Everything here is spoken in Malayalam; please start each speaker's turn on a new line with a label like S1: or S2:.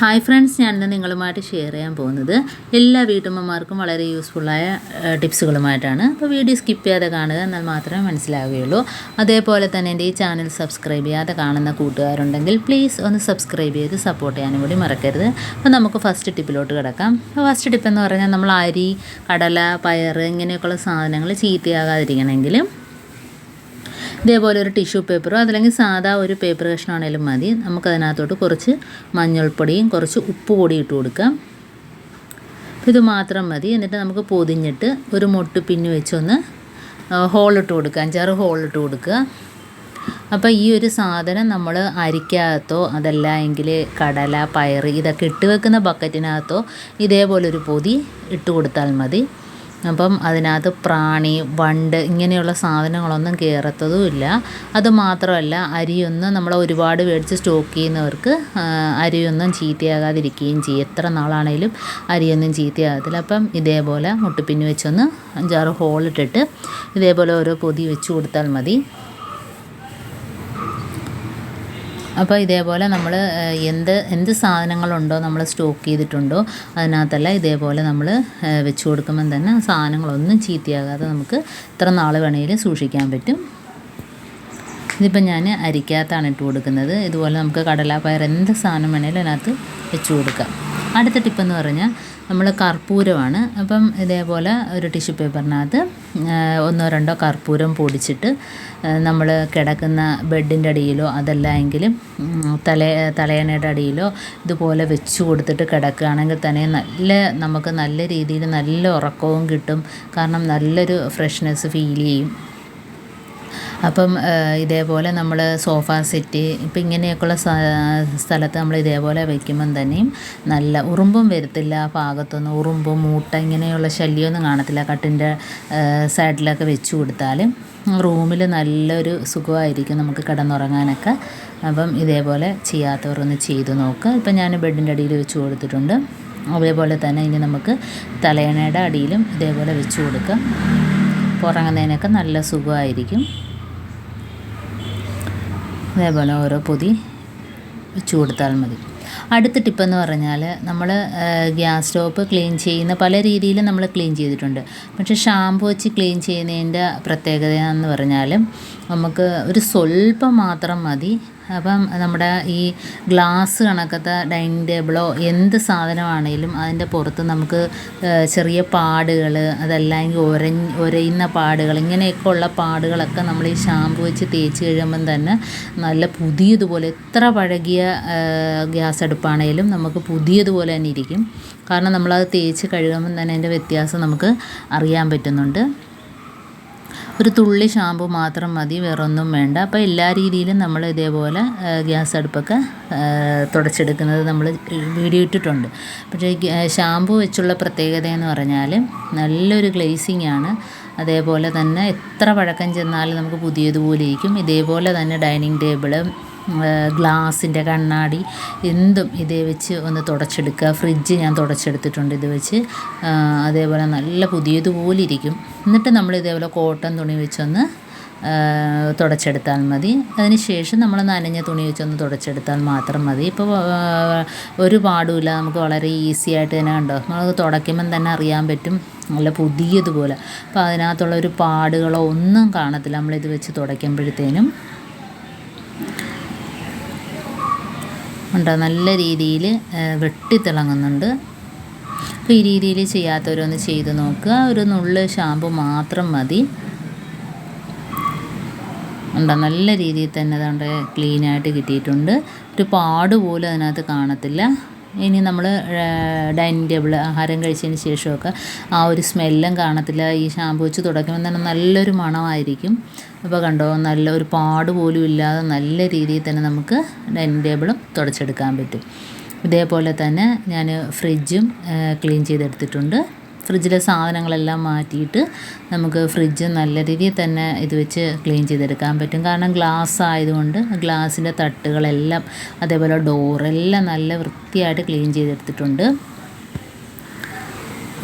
S1: ഹായ് ഫ്രണ്ട്സ് ഞാനിന്ന് നിങ്ങളുമായിട്ട് ഷെയർ ചെയ്യാൻ പോകുന്നത് എല്ലാ വീട്ടമ്മമാർക്കും വളരെ യൂസ്ഫുള്ളായ ടിപ്സുകളുമായിട്ടാണ് അപ്പോൾ വീഡിയോ സ്കിപ്പ് ചെയ്യാതെ കാണുക എന്നാൽ മാത്രമേ മനസ്സിലാവുകയുള്ളൂ. അതേപോലെ തന്നെ എന്റെ ഈ ചാനൽ സബ്സ്ക്രൈബ് ചെയ്യാതെ കാണുന്ന കൂട്ടുകാരുണ്ടെങ്കിൽ പ്ലീസ് ഒന്ന് സബ്സ്ക്രൈബ് ചെയ്ത് സപ്പോർട്ട് ചെയ്യാനും കൂടി മറക്കരുത്. അപ്പോൾ നമുക്ക് ഫസ്റ്റ് ടിപ്പിലോട്ട് കിടക്കാം. അപ്പോൾ ഫസ്റ്റ് ടിപ്പ് എന്ന് പറഞ്ഞാൽ നമ്മൾ അരി കടല പയർ ഇങ്ങനെയൊക്കെയുള്ള സാധനങ്ങൾ ചീത്തയാകാതിരിക്കണമെങ്കിൽ ഇതേപോലെ ഒരു ടിഷ്യൂ പേപ്പറോ അതല്ലെങ്കിൽ സാധാ ഒരു പേപ്പർ കഷ്ണമാണേലും മതി. നമുക്കതിനകത്തോട്ട് കുറച്ച് മഞ്ഞൾപ്പൊടിയും കുറച്ച് ഉപ്പ് പൊടി ഇട്ട് കൊടുക്കാം. ഇത് മാത്രം മതി. എന്നിട്ട് നമുക്ക് പൊതിഞ്ഞിട്ട് ഒരു മുട്ട് പിന്നു വെച്ചൊന്ന് ഹോളിട്ട് കൊടുക്കുക. അഞ്ചാറ് ഹോളിട്ട് കൊടുക്കുക. അപ്പോൾ ഈ ഒരു സാധനം നമ്മൾ അരിക്കകത്തോ അതല്ല എങ്കിൽ കടല പയർ ഇതൊക്കെ ഇട്ട് വെക്കുന്ന ബക്കറ്റിനകത്തോ ഇതേപോലൊരു പൊതി ഇട്ട് കൊടുത്താൽ മതി. അപ്പം അതിനകത്ത് പ്രാണി വണ്ട് ഇങ്ങനെയുള്ള സാധനങ്ങളൊന്നും കയറത്തതുമില്ല അതുമാത്രമല്ല അരിയൊന്നും നമ്മൾ ഒരുപാട് മേടിച്ച് സ്റ്റോക്ക് ചെയ്യുന്നവർക്ക് അരിയൊന്നും ചീത്തയാകാതിരിക്കുകയും ചെയ്യും. എത്ര നാളാണേലും അരിയൊന്നും ചീത്തയാകത്തില്ല. അപ്പം ഇതേപോലെ മുട്ടുപിന്നി വെച്ചൊന്ന് അഞ്ചാറ് ഹോളിട്ടിട്ട് ഇതേപോലെ ഓരോ പൊതി വെച്ച് കൊടുത്താൽ മതി. അപ്പോൾ ഇതേപോലെ നമ്മൾ എന്ത് എന്ത് സാധനങ്ങളുണ്ടോ നമ്മൾ സ്റ്റോക്ക് ചെയ്തിട്ടുണ്ടോ അതിനകത്തെല്ലാം ഇതേപോലെ നമ്മൾ വെച്ച് കൊടുക്കുമ്പം തന്നെ സാധനങ്ങളൊന്നും ചീത്തയാകാതെ നമുക്ക് ഇത്ര നാൾ വേണമെങ്കിലും സൂക്ഷിക്കാൻ പറ്റും. ഇതിപ്പോൾ ഞാൻ അരിക്കകത്താണ് ഇട്ട് കൊടുക്കുന്നത്. ഇതുപോലെ നമുക്ക് കടലാപ്പയർ എന്ത് സാധനം വേണേലും അതിനകത്ത് വെച്ച് കൊടുക്കാം. അടുത്ത ടിപ്പെന്ന് പറഞ്ഞാൽ നമ്മൾ കർപ്പൂരമാണ്. അപ്പം ഇതേപോലെ ഒരു ടിഷ്യൂ പേപ്പറിനകത്ത് ഒന്നോ രണ്ടോ കർപ്പൂരം പൊടിച്ചിട്ട് നമ്മൾ കിടക്കുന്ന ബെഡിന്റെ അടിയിലോ അതല്ല എങ്കിലും തല തലയണയുടെ അടിയിലോ ഇതുപോലെ വെച്ച് കൊടുത്തിട്ട് കിടക്കുകയാണെങ്കിൽ തന്നെ നല്ല നമുക്ക് നല്ല രീതിയിൽ നല്ല ഉറക്കവും കിട്ടും. കാരണം നല്ലൊരു ഫ്രഷ്നെസ് ഫീൽ ചെയ്യും. അപ്പം ഇതേപോലെ നമ്മൾ സോഫ സെറ്റ് ഇപ്പം ഇങ്ങനെയൊക്കെയുള്ള സ്ഥലത്ത് നമ്മൾ ഇതേപോലെ വയ്ക്കുമ്പം തന്നെയും നല്ല ഉറുമ്പും വരത്തില്ല ഭാഗത്തൊന്നും. ഉറുമ്പും മൂട്ട ഇങ്ങനെയുള്ള ശല്യമൊന്നും കാണത്തില്ല. കട്ടിന്റെ സൈഡിലൊക്കെ വെച്ച് കൊടുത്താൽ റൂമിൽ നല്ലൊരു സുഖമായിരിക്കും നമുക്ക് കിടന്നുറങ്ങാനൊക്കെ. അപ്പം ഇതേപോലെ ചെയ്യാത്തവർ ഒന്ന് ചെയ്തു നോക്കുക ഇപ്പം ഞാൻ ബെഡിന്റെ അടിയിൽ വെച്ച് കൊടുത്തിട്ടുണ്ട്. അതേപോലെ തന്നെ ഇനി നമുക്ക് തലയണയുടെ അടിയിലും ഇതേപോലെ വെച്ച് കൊടുക്കാം. ഉറങ്ങുന്നതിനൊക്കെ നല്ല സുഖമായിരിക്കും. അതേപോലെ ഓരോ പൊതി വെച്ച് കൊടുത്താൽ മതി. അടുത്ത ടിപ്പെന്ന് പറഞ്ഞാൽ നമ്മൾ ഗ്യാസ് സ്റ്റോപ്പ് ക്ലീൻ ചെയ്യുന്ന പല രീതിയിലും നമ്മൾ ക്ലീൻ ചെയ്തിട്ടുണ്ട്. പക്ഷേ ഷാമ്പു വെച്ച് ക്ലീൻ ചെയ്യുന്നതിന്റെ പ്രത്യേകത എന്ന് പറഞ്ഞാൽ നമുക്ക് ഒരു സ്വല്പം മാത്രം മതി. അപ്പം നമ്മുടെ ഈ ഗ്ലാസ് കണക്കത്തെ ഡൈനിങ് ടേബിളോ എന്ത് സാധനമാണെങ്കിലും അതിന്റെ പുറത്ത് നമുക്ക് ചെറിയ പാടുകൾ അതല്ലെങ്കിൽ ഒര ഒരയുന്ന പാടുകൾ ഇങ്ങനെയൊക്കെ ഉള്ള പാടുകളൊക്കെ നമ്മൾ ഈ ഷാമ്പു വെച്ച് തേച്ച് കഴിയുമ്പം തന്നെ നല്ല പുതിയതുപോലെ എത്ര പഴകിയ ഗ്യാസ് അടുപ്പാണെങ്കിലും നമുക്ക് പുതിയതുപോലെ തന്നെ ഇരിക്കും. കാരണം നമ്മളത് തേച്ച് കഴുകുമ്പം തന്നെ അതിന്റെ വ്യത്യാസം നമുക്ക് അറിയാൻ പറ്റുന്നുണ്ട്. ഒരു തുള്ളി ഷാമ്പു മാത്രം മതി വേറൊന്നും വേണ്ട. അപ്പോൾ എല്ലാ രീതിയിലും നമ്മൾ ഇതേപോലെ ഗ്യാസ് അടുപ്പൊക്കെ തുടച്ചെടുക്കുന്നത് നമ്മൾ വീഡിയോ ഇട്ടിട്ടുണ്ട്. പക്ഷേ ഷാമ്പു വെച്ചുള്ള പ്രത്യേകത എന്ന് പറഞ്ഞാൽ നല്ലൊരു ഗ്ലേസിങ് ആണ്. അതേപോലെ തന്നെ എത്ര പഴക്കം ചെന്നാലും നമുക്ക് പുതിയതുപോലെ ഇരിക്കും. ഇതേപോലെ തന്നെ ഡൈനിങ് ടേബിൾ ഗ്ലാസിന്റെ കണ്ണാടി എന്തും ഇതേ വെച്ച് ഒന്ന് തുടച്ചെടുക്കുക. ഫ്രിഡ്ജ് ഞാൻ തുടച്ചെടുത്തിട്ടുണ്ട് ഇത് വെച്ച്. അതേപോലെ നല്ല പുതിയതുപോലെ ഇരിക്കും. എന്നിട്ട് നമ്മൾ ഇതേപോലെ കോട്ടൺ തുണി വെച്ചൊന്ന് തുടച്ചെടുത്താൽ മതി. അതിന് ശേഷം നമ്മൾ നനഞ്ഞ തുണി വെച്ചൊന്ന് തുടച്ചെടുത്താൽ മാത്രം മതി. ഇപ്പോൾ ഒരു പാടുമില്ല. നമുക്ക് വളരെ ഈസി ആയിട്ട് തന്നെ കണ്ടോ? നമുക്ക് തുടയ്ക്കുമ്പം തന്നെ അറിയാൻ പറ്റും. നല്ല പുതിയതുപോലെ. അപ്പോൾ അതിനകത്തുള്ള ഒരു പാടുകളോ ഒന്നും കാണത്തില്ല. നമ്മളിത് വെച്ച് തുടയ്ക്കുമ്പോഴത്തേനും. ഉണ്ടോ. നല്ല രീതിയിൽ വെട്ടിത്തിളങ്ങുന്നുണ്ട്. അപ്പോൾ ഈ രീതിയിൽ ചെയ്യാത്തവരൊന്ന് ചെയ്ത് നോക്കുക. ഒരു നുള്ള് ഷാമ്പു മാത്രം മതി. ഉണ്ടോ? നല്ല രീതിയിൽ തന്നെ അതുകൊണ്ട് ക്ലീനായിട്ട് കിട്ടിയിട്ടുണ്ട്. ഒരു പാട് പോലും അതിനകത്ത് കാണത്തില്ല. ഇനി നമ്മൾ ഡൈനിങ് ടേബിൾ ആഹാരം കഴിച്ചതിന് ശേഷമൊക്കെ ആ ഒരു സ്മെല്ലും കാണത്തില്ല. ഈ ഷാമ്പു വെച്ച് തുടയ്ക്കുമ്പോൾ തന്നെ നല്ലൊരു മണമായിരിക്കും. അപ്പോൾ കണ്ടോ നല്ല ഒരു പാട് പോലും ഇല്ലാതെ നല്ല രീതിയിൽ തന്നെ നമുക്ക് ഡൈനിങ് ടേബിളും തുടച്ചെടുക്കാൻ പറ്റും. ഇതേപോലെ തന്നെ ഞാൻ ഫ്രിഡ്ജും ക്ലീൻ ചെയ്തെടുത്തിട്ടുണ്ട്. ഫ്രിഡ്ജിലെ സാധനങ്ങളെല്ലാം മാറ്റിയിട്ട് നമുക്ക് ഫ്രിഡ്ജ് നല്ല രീതിയിൽ തന്നെ ഇത് വെച്ച് ക്ലീൻ ചെയ്തെടുക്കാൻ പറ്റും. കാരണം ഗ്ലാസ് ആയതുകൊണ്ട് ഗ്ലാസിന്റെ തട്ടുകളെല്ലാം അതേപോലെ ഡോറെല്ലാം നല്ല വൃത്തിയായിട്ട് ക്ലീൻ ചെയ്തെടുത്തിട്ടുണ്ട്.